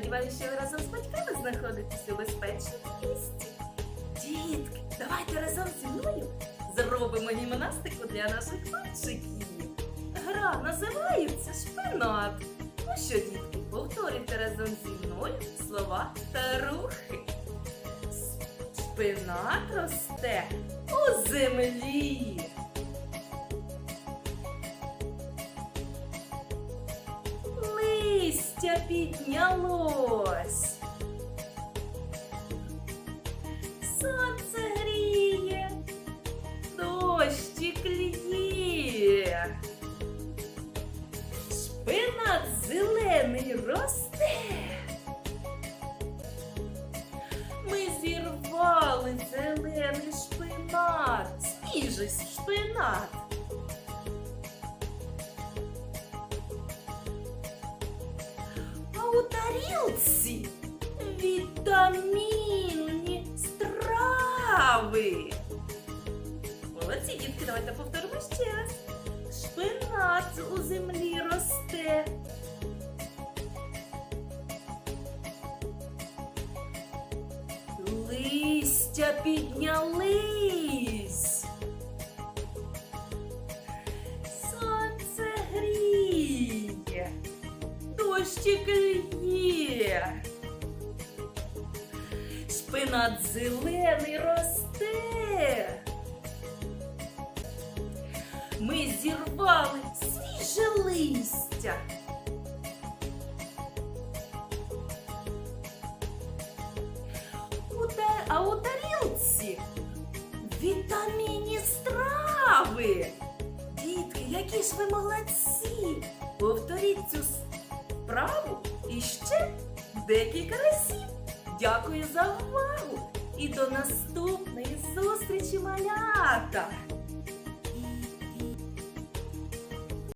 Сподіваюся, що ви разом з батьками знаходитесь у безпечному місці. Дітки, давайте разом зі мною зробимо гімнастику для наших пальчиків. Гра називається шпинат. Ну що, дітки, повторюйте разом зі мною слова та рухи. Шпинат росте у землі. Листя піднялось. Сонце гріє, дощик лє. Шпинат зелений росте. Ми зірвали зелений шпинат. Свіжий шпинат. У тарілці вітамінні страви. Молодці, дітки, давайте повторимо ще раз. Шпинат у землі росте. Листя піднялись. Лє. Шпинат зелений росте. Ми зірвали свіже листя. А у тарілці вітамінні страви. Дітки, які ж ви молодці! Повторіть цю справу і ще декілька разів. Дякую за увагу і до наступної зустрічі, малята!